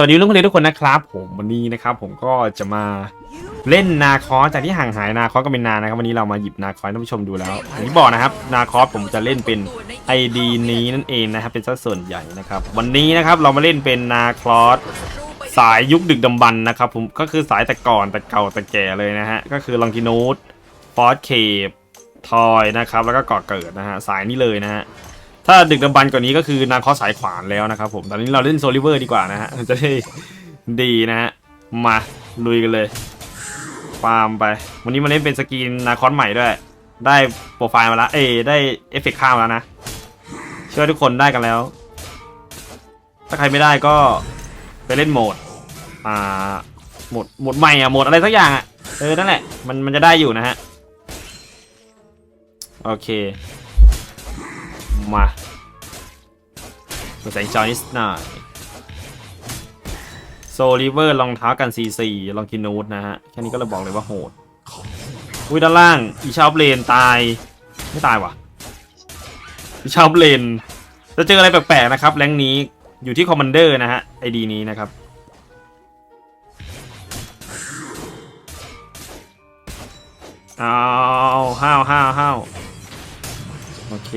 สวัสดีลุงคนเรียนทุกคนนะครับผมวันนี้นะครับผมก็จะมาเล่นนาคอสจากที่ห่างหายนาคอสก็เป็นนานนะครับวันนี้เรามาหยิบนาคอสให้ท่านผู้ชมดูแล้วอย่างที่บอกนะครับนาคอสผมจะเล่นเป็น ID นี้นั่นเองนะครับเป็นสัดส่วนใหญ่นะครับวันนี้นะครับเรามาเล่นเป็นนาคอสสายยุคดึกดำบรรนะครับผมก็คือสายแต่ก่อนแต่เก่าแต่แก่เลยนะฮะก็คือลองกินูดฟอสเคปทอยนะครับแล้วก็ก่อเกิดนะฮะสายนี้เลยนะฮะ ถ้าดึกดำบรรพ์กว่านี้ก็คือนาคอสายขวานแล้วนะครับผมตอนนี้เราเล่นโซลิเวอร์ดีกว่านะฮะจะได้ดีนะฮะมาลุยกันเลยฟาร์มไป วันนี้มาเล่นเป็นสกรีนนาคอสใหม่ด้วย ได้โปรไฟล์มาแล้วเอได้เอฟเฟกต์ข้ามแล้วนะ เชื่อทุกคนได้กันแล้ว ถ้าใครไม่ได้ก็ไปเล่นโหมด อ่าโหมดโหมดใหม่อะโหมดอะไรสักอย่างอะเออ นั่นแหละ มันมันจะได้อยู่นะฮะ โอเค มาเปิดแสงจอนิดหน่อยโซลิเวอร์รองเท้ากัน C4 ลองกินนูดนะฮะ แค่นี้ก็เลยบอกเลยว่าโหดอุ้ยด้านล่าง อีชาบเลนตาย ไม่ตายวะอีชาบเลนจะเจออะไรแปลกๆนะครับ แรงนี้อยู่ที่คอมมานเดอร์นะฮะ ไอดีนี้นะครับเอาห้าวห้าวห้าวโอเค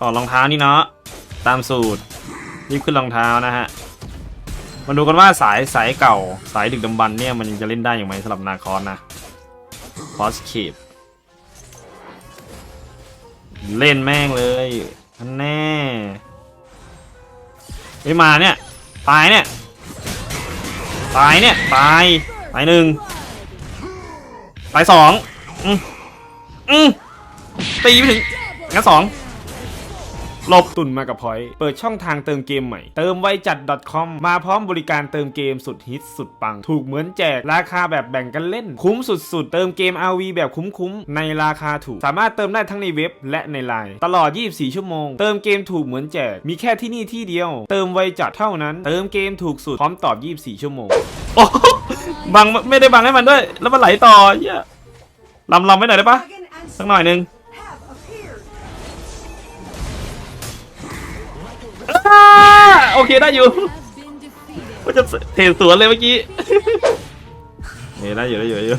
ต่อรองเท้านี่เนาะตามสูตรรีบขึ้นรองเท้านะฮะมาดูกันว่าสายสายเก่าสายดึกดำบรรเนี่ยมันยังจะเล่นได้อย่างไรสำหรับนาคอนนะคอสเคปเล่นแม่งเลยนแน่ไม่มาเนี่ยตายเนี่ยตายเนี่ยตายตายหนึ่งตายสองอืมอืมตีไปถึงงั้นสอง หลบตุนมากับพอยต์เปิดช่องทางเติมเกมใหม่ เติมไวจัด .com มาพร้อมบริการเติมเกมสุดฮิตสุดปัง ถูกเหมือนแจก ราคาแบบแบ่งกันเล่น คุ้มสุดๆ เติมเกม RV แบบคุ้มๆ ในราคาถูก สามารถเติมได้ทั้งในเว็บและในไลน์ตลอด 24 ชั่วโมง เติมเกมถูกเหมือนแจก มีแค่ที่นี่ที่เดียว เติมไวจัดเท่านั้น เติมเกมถูกสุดพร้อมตอบ 24 ชั่วโมงโอ้บังไม่ได้บังให้มันด้วย แล้วมันไหลต่อเหี้ยลำลำไม่หน่อยได้ปะสักหน่อยนึง อ้าโอเคได้อยู่ว่าจะเทสวนเลยเมื่อกี้เนี่ได้อยู่ได้อยู่ได้อยู่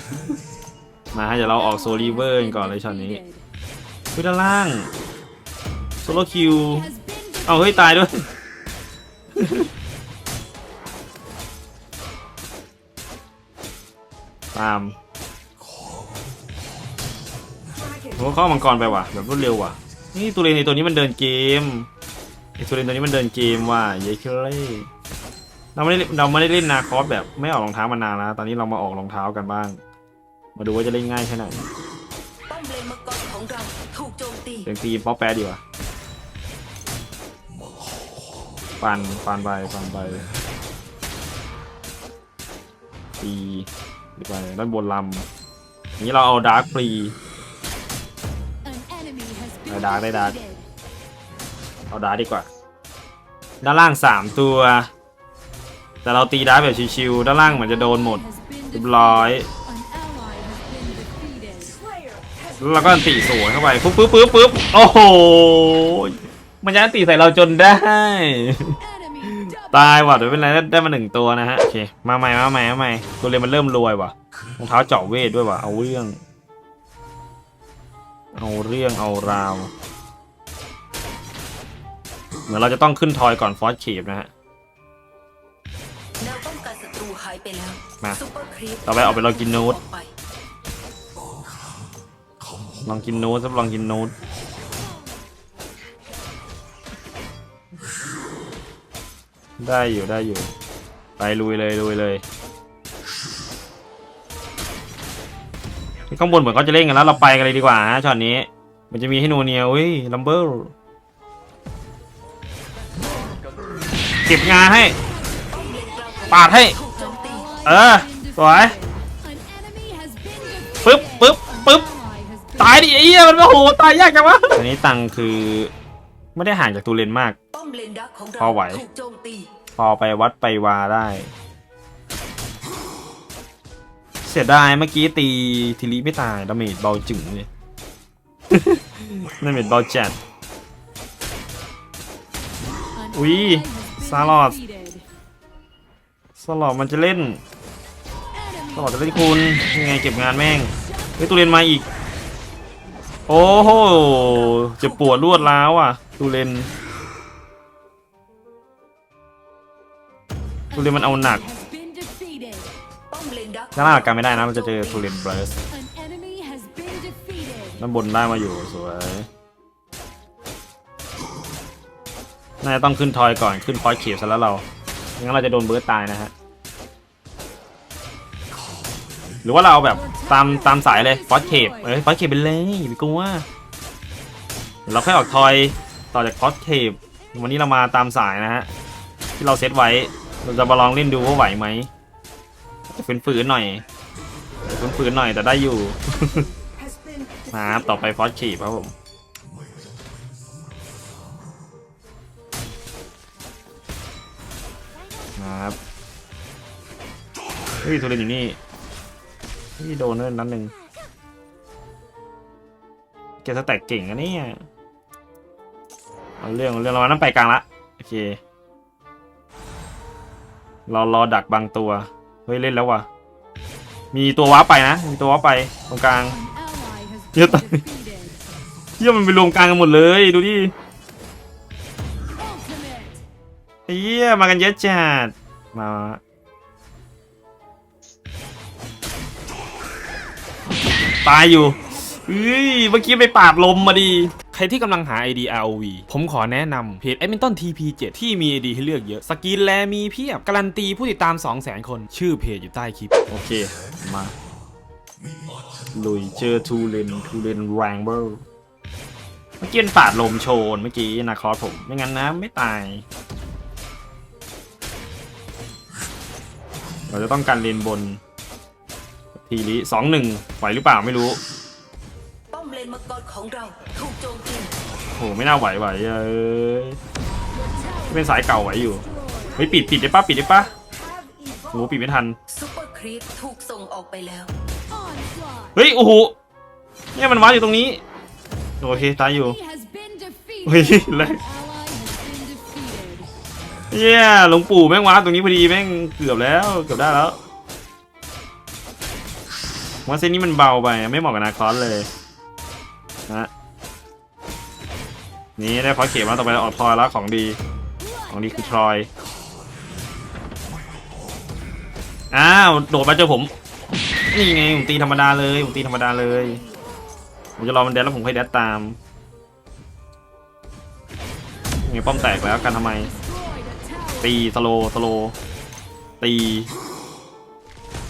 มาฮะเดี๋ยวเราออกโซลีเวอร์กันก่อนเลยช็อตนี้ขึ้นด้านล่างโซโลคิว เอาเฮ้ยตายด้วย ตามผมก็เข้ามังกรไปว่ะแบบรวดเร็วว่ะ นี่ตัวเรนในตัวนี้มันเดินเกม ไอตัวเรนตัวนี้มันเดินเกมว่ะเยคิเล่เราไม่ได้เราไม่ได้เล่นนาคอสแบบไม่ออกรองเท้ามานานแล้ว ตอนนี้เรามาออกรองเท้ากันบ้าง มาดูว่าจะเล่นง่ายแค่ไหนป้อมเลนมังกรของเราถูกโจมตีเสียงตีป๊อปแป๊ดดีกว่าปันปันไปปันไปตีดีไปด้านบนลำอย่างนี้เราเอาดาร์คฟรีได้ดาร์กได้ดาร์ก เอาดาดีกว่า ด้านล่างสามตัว แต่เราตีดาแบบชิวๆด้านล่างเหมือนจะโดนหมดเรียบร้อยแล้วก็อันตีสวนเข้าไปปุ๊บปุ๊บปุ๊บปุ๊บโอ้โหมันจะอันตีใส่เราจนได้ ตายว่ะเดี๋ยวเป็นไรได้ได้มาหนึ่งตัวนะฮะโอเคมาใหม่มาใหม่มาใหม่ตัวเรียนมันเริ่มรวยว่ะรองเท้าเจาะเวทด้วยว่ะเอาเรื่อง เอาเรื่องเอาราว มือนเราจะต้องขึ้นทอยก่อนฟอสเคปนะฮะแนวป้องกันศัตรูหายไปแล้วมาซุปเปอร์ครีปต่อไปเอาไปลองกินนูดออกไปลองกินนูตครับลองกินนูตได้อยู่ได้อยู่ ไปลุยเลยลุยเลยข้างบนเหมือนเขาจะเล่นกันแล้วเราไปกันเลยดีกว่าฮะช็อตนี้ มันจะมีให้นูเนียอุ้ยลัมเบอร์ ก็บงาให้ ปาดให้ เออ สวยปึ๊บปึ๊บปึ๊บตายดิไอ้เหี้ยมันโอ้โหตายยากจังวะอันนี้ตังคือไม่ได้ห่างจากตูเลนมาก พอไหว พอไปวัดไปวาได้ เสียดายเมื่อกี้ตีทีรีไม่ตายดาเมจเบาจึงเลยดาเมจเบาจัดอุ้ย ซาลอดสลอดมันจะเล่นสลอดจะเล่นคุณยังไงเก็บงานแม่งเฮ้ยตูเรนมาอีก โอ้โหเจะปวดรวดร้าวอะตูเรนตูเรนมันเอาหนักป้อมเลนดักถ้าหนักกันไม่ได้นะมันจะเจอตูเรนเบรสด้านบนได้มาอยู่สวย น่าจะต้องขึ้นทอยก่อนขึ้นพอยเขียซะแล้วเราไม่งั้นเราจะโดนเบิร์ตตายนะฮะหรือว่าเราเอาแบบตามตามสายเลยฟอสเคปเอ้ยฟอสเคปไปเลยอย่าไปกลัวเดี๋ยวเราค่อยออกทอยต่อจากฟอสเคปวันนี้เรามาตามสายนะฮะที่เราเซตไว้เราจะมาลองเล่นดูว่าไหวไหมจะฝืนๆหน่อยฝืนๆหน่อยแต่ได้อยู่มาครับต่อไปฟอสเคปครับผม ครับเฮ้ยทุเรนอยู่นี่เฮ้ยโดนนั่นนั้นหนึ่งแกสแต็กเก่งอะเนี่ยเอาเรื่องเรื่องเรานั้นไปกลางละโอเคเรารอดักบางตัวเฮ้ยเล่นแล้วว่ะมีตัวว้าไปนะ มีตัวว้าไปตรงกลางเหี้ยตายเฮียมันไปรวมกลางกันหมดเลยดูดิเฮียมากันเยอะจัด มาตายอยู่เฮ้ยเมื่อกี้ไปปาดลมมาดี ใครที่กำลังหา ID ROV ผมขอแนะนำเพจ Edmonton TP7 ที่มี ID ให้เลือกเยอะ สกินแลมีเพียบ การันตีผู้ติดตาม 200,000 คน ชื่อเพจอยู่ใต้คลิป โอเค มาลุยเจอทูเลนทูเลนแรงเบอร์เมื่อกี้เป็นปาดลมโชนเมื่อกี้นะคอร์สผม ไม่งั้นนะไม่ตาย เราจะต้องการเลนบน ทีนี้สองหนึ่งไหวหรือเปล่าไม่รู้ป้อมเลนมังกรของเราถูกโจมตีโหไม่น่าไหวไหวเอ้ยเป็นสายเก่าไหวอยู่ไม่ปิดปิดได้ปะปิดได้ปะโหปิดไม่ทันซุปเปอร์ครีปถูกส่งออกไปแล้วเฮ้ยโอ้โหเนี่ยมันวาร์ปอยู่ตรงนี้โอเคตายอยู่เฮ้ยเลย เย้ยหลวงปู่แม่งวาตรงนี้พอดีแม่งเกือบแล้วเกือบได้แล้วว่าเส้นนี้มันเบาไปไม่เหมาะกับนาคอสเลยนะนี่ได้พอเข็มมาต่อไปออกทอยแล้วของดีของดีคือทรอยอ้าวโดดมาเจอผมนี่ไงผมตีธรรมดาเลยผมตีธรรมดาเลย ผมจะรอมันแดนแล้วผมค่อยแดดตามไงป้อมแตกแล้วกันทำไม ตีสโลสโลตี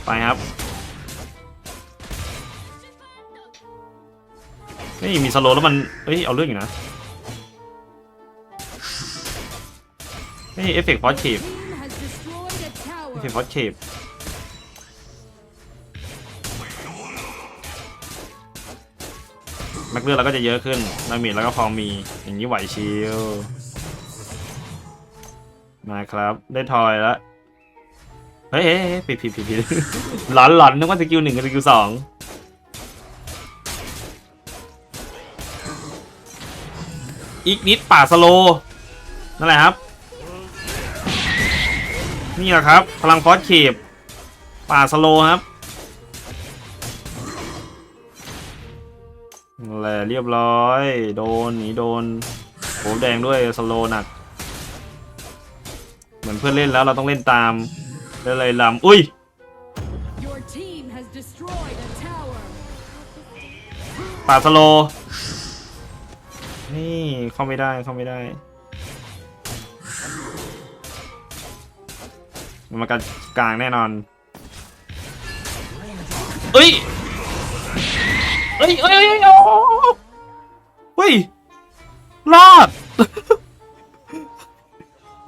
ไปครับนี่มีสโลแล้วมันเอ้ยเอาเรื่องอยู่นะนี่เอฟเฟกต์ฟอสเคปเอฟเฟกต์ฟอสเคปแม็กเลือดเราก็จะเยอะขึ้นดาเมจแล้วก็พอมีอย่างนี้ไหวชิล มาครับ ได้ทอยแล้วเฮ้ยผิดผิดผิดผิดหลอนหลอนนึกว่าสกิลหนึ่งกับสกิลสองอีกนิดป่าสโลนั่นแหละครับ นี่แหละครับ พลังฟอสเคปป่าสโลครับแหละเรียบร้อย โดนหนีโดนโหแดงด้วยสโลหนัก เหมือนเพื่อนเล่นแล้วเราต้องเล่นตามเล่นอะไรลำอุ้ย Your team has destroyed a tower. ป่าสโลว์นี่เข้าไม่ได้เข้าไม่ได้ มันมากันกลางแน่นอนเอ้ยเอ้ยเอ้ยเอ้ยโอ้เฮ้ยรอด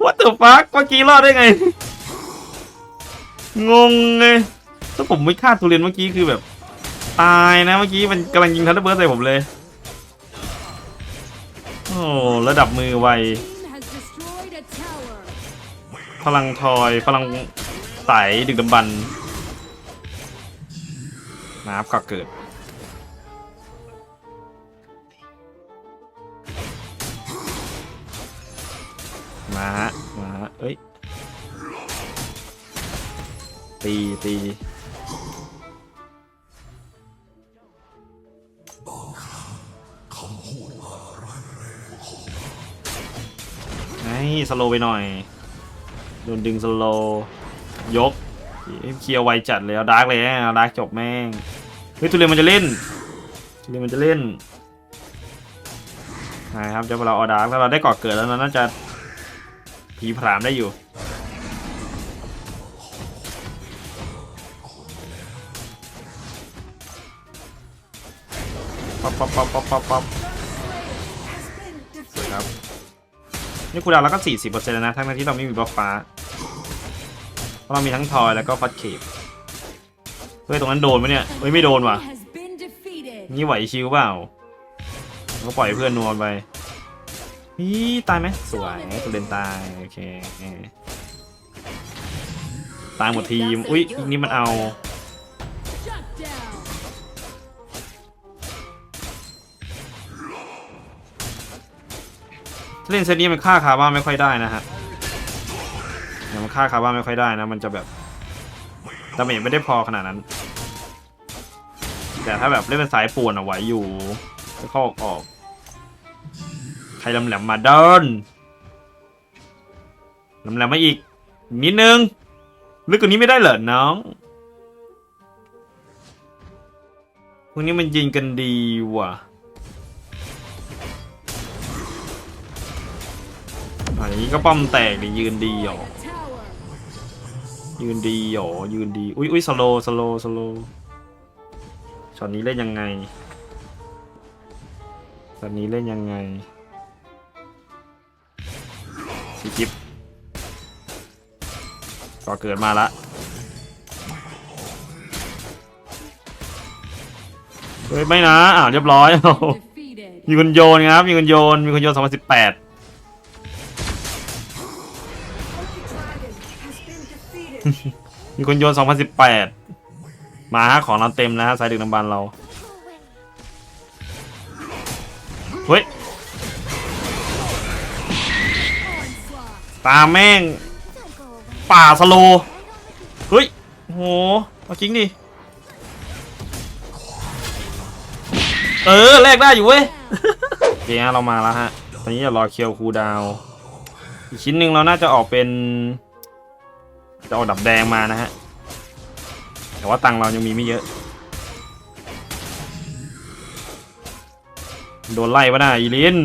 What the fuck เมื่อกี้รอดได้ไง งงเลยถ้าผมไม่ฆ่าทุเรียนเมื่อกี้คือแบบ ตายนะเมื่อกี้มันกำลังยิงทันเดอร์เบิร์ดใส่ผมเลย โอ้ระดับมือไว พลังทอย พลังใสดึกดำบรรพ์น้ำก็เกิด มาฮะ มาฮะเอ้ย ตีตีไอ้สโลไปหน่อย โดนดึงสโลยกเคียวไวจัดเลยเอาดาร์กเลยอะดาร์กจบแม่ง เฮ้ยทุเรียนมันจะเล่นทุเรียนมันจะเล่นนะครับจะเราออดาร์กแล้วเราได้ก่อเกิดแล้วนะน่าจะ ผีผรามได้อยู่ ป๊อปป๊อปป๊อปป๊อปป๊อปป๊อปสวยครับ นี่คูลดาวน์แล้วก็ 40%แล้วนะ ทั้งที่เราไม่มีบัฟฟ้า เพราะเรามีทั้งทอยแล้วก็ฟัดเคปเฮ้ยตรงนั้นโดนไหมเนี่ย เฮ้ยไม่โดนว่ะ Has been defeated. นี่ไหวชิวเปล่า ก็ปล่อยเพื่อนนวลไป นี่ตายไหมสวยตุเรนตายโอเคตายหมดทีมอุ๊ยอีกนี่มันเอาเล่นเซตนี้มันฆ่าคาบ้าไม่ค่อยได้นะฮะเนี่ยมันฆ่าคาบ้าไม่ค่อยได้นะมันจะแบบดาเมจไม่ได้พอขนาดนั้น แต่ถ้าแบบเล่นเป็นสายป่วนอะไหวอยู่แล้วเข้าออก ครลำแหลมมาเดินลำแหลมมาอีก นิดนึงลึกกว่านี้ไม่ได้เหรอน้องพวกนี้มันยิงกันดีว่ะอันนี้ก็ป้อมแตกดิยืนดีหรอยืนดีหรอยืนดี อุ้ยอุ้ยสโลสโลสโลช็อตนี้เล่นยังไงช็อตนี้เล่นยังไง สีกิฟก็เกิดมาละเฮ้ยไม่นะอ้าวเรียบร้อย มีคนโยนครับ มีคนโยน มีคนโยน 2018มีคนโยน 2018 มาฮะของเราเต็มแล้วฮะสายดึกน้ำบานเรา เฮ้ย ตาแม่ง ป่าสโล เฮ้ยโหเอาจริงดิ เออแลกได้อยู่เว้ยโอเคฮะเรามาแล้วฮะ ตอนนี้จะรอเคียวคูดาว อีกชิ้นหนึ่งเราน่าจะออกเป็น จะออกดับแดงมานะฮะ แต่ว่าตังเรายังมีไม่เยอะ โดนไล่ปะน่ะอีลิน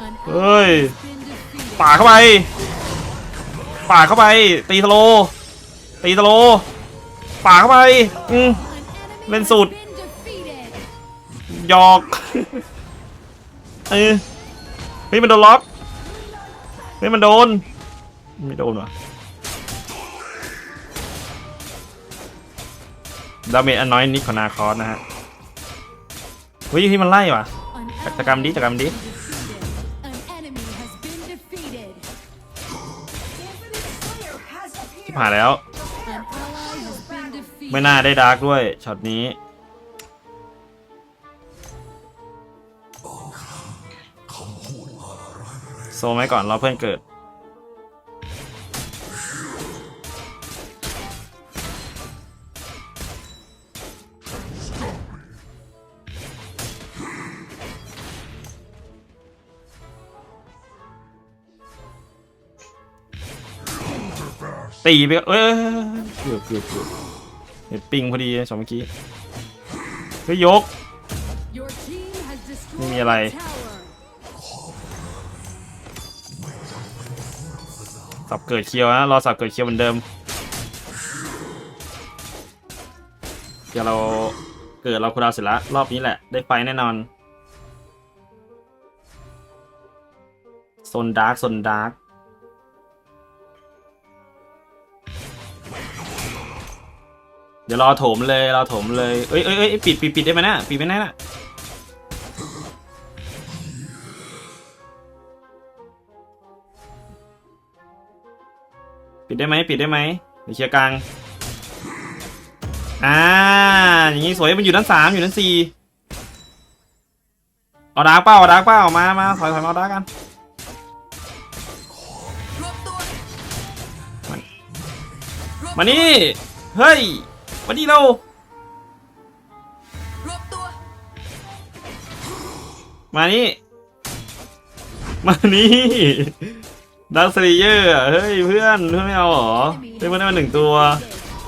An Ơi. ally has been defeated. ป่าเข้าไป ป่าเข้าไป ตีสโล ตีสโล ป่าเข้าไปอืม An enemy Lên has sụt. been defeated. หยอกเออเฮ้ยมันโดนล็อกเฮ้ยมันโดน ไม่โดนวะดาเมจอันน้อยนิดของนาคอสนะฮะเฮ้ยที่มันไล่วะจักรกรรมดิจักรกรรมดิ หายแล้ว ไม่น่าได้ดาร์กด้วยช็อตนี้ โซไหมก่อนรอเพื่อนเกิด ตีไปก็เอ้ยเกือบเกือบเกือบเห็นปิงพอดีสองเมื่อกี้เฮ้ยยก Your team has destroyed Không nghe lời. a tower. สับเกิดเคียวนะรอสับเกิดเคียวเหมือนเดิมเดี๋ยวเราเกิดเราคูลดาวน์เสร็จแล้วรอบนี้แหละ ได้ไฟแน่นอนโซนดาร์กโซนดาร์ก เดี๋ยวรอโถมเลยรอโถมเลยเอ้ยเอ้ยเอ้ยปิดปิดปิดได้ไหมนะปิดไม่ได้นะปิดได้ไหมปิดได้ไหมเดี๋ยวเคลียร์กลางอ่าอย่างงี้สวยมันอยู่ด้านสามอยู่ด้านสี่เอาดาร์กเป้าเอาดาร์กเป้ามามาถอยถอยมาเอาดาร์กกันรวมตัวมันรมานี่เฮ้ย มานี่เรารวบตัวมานี่ มานี่ดักสเลเยอร์เฮ้ยเพื่อนเพื่อนไม่เอาเหรอเฮ้ยเพื่อนได้มาหนึ่งตัว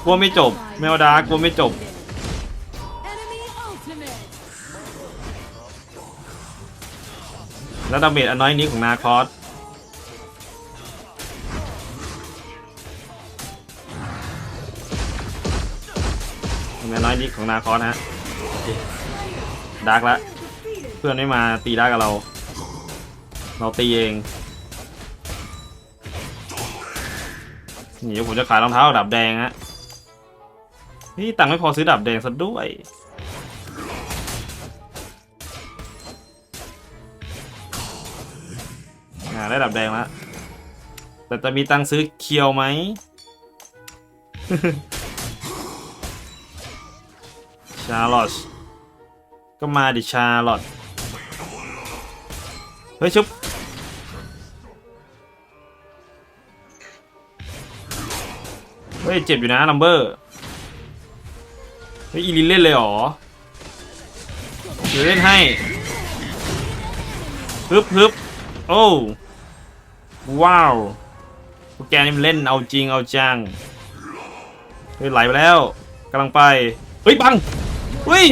กลัวไม่จบไม่เอาดาร์กกลัวไม่จบ Enemy ultimate. แล้วดาเมจอันน้อยนี้ของนาคอส เมจน้อยนี้ของนาคอสนฮะดาร์กละเพื่อนไม่มาตีดาร์กกับเรา เราตีเองนี่เดี๋ยวผมจะขายรองเท้าดับแดงฮะนี่ตังค์ไม่พอซื้อดับแดงซะด้วยได้ดับแดงแล้วแต่จะมีตังค์ซื้อเคียวไหมาร์ลอตก็มาดิชาร์ลอตเฮ้ยชุบเฮ้ยเจ็บอยู่นะลัมเบอร์เฮ้ยอีลินเล่นเลยหรอเดี๋ยวเล่นให้ฮึบฮึบโอ้ว้าวพวกแกนี่มันเล่นเอาจริงเอาจังเฮ้ยไหลไปแล้วกำลังไป เฮ้ยบัง เฮ้ย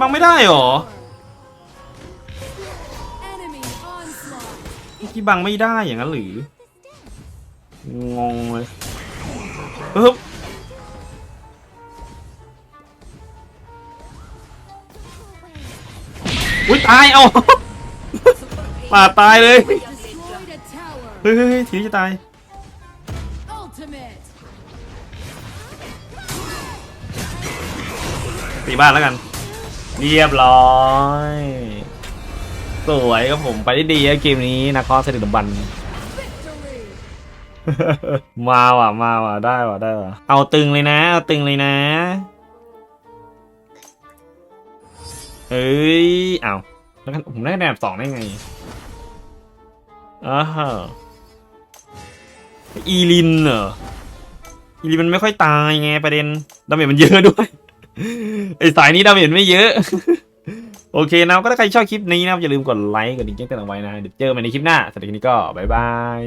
บังไม่ได้หรอ Enemy onslaught. เมื่อกี้บังไม่ได้อย่างนั้นหรือ งงเลยปึ๊บอุ้ยตาย เอาป่าตายเลย เฮ้ยเฮ้ยเฮ้ยทีนี้จะตาย ตีบ้านแล้วกัน เรียบร้อย สวยครับผมไปได้ดีเกมนี้นะคอสเดบันมาว่ะมาว่ะได้ว่ะได้ว่ะเอาตึงเลยนะ เอาตึงเลยนะเอ้ยเอาแล้วกันผมได้แนนสองได้ไงอ้าวอีลินเหรออีลินมันไม่ค่อยตายไงประเด็นดาเมจมันเยอะด้วย ไอสายนี้ดาเมจไม่เยอะ โอเคนะก็ถ้าใครชอบคลิปนี้นะครับอย่าลืมกดไลค์กดดิ่งแจ้งเตือนเอาไว้นะเดี๋ยวเจอกันใหม่ในคลิปหน้าสำหรับคลิปนี้ก็บ๊ายบาย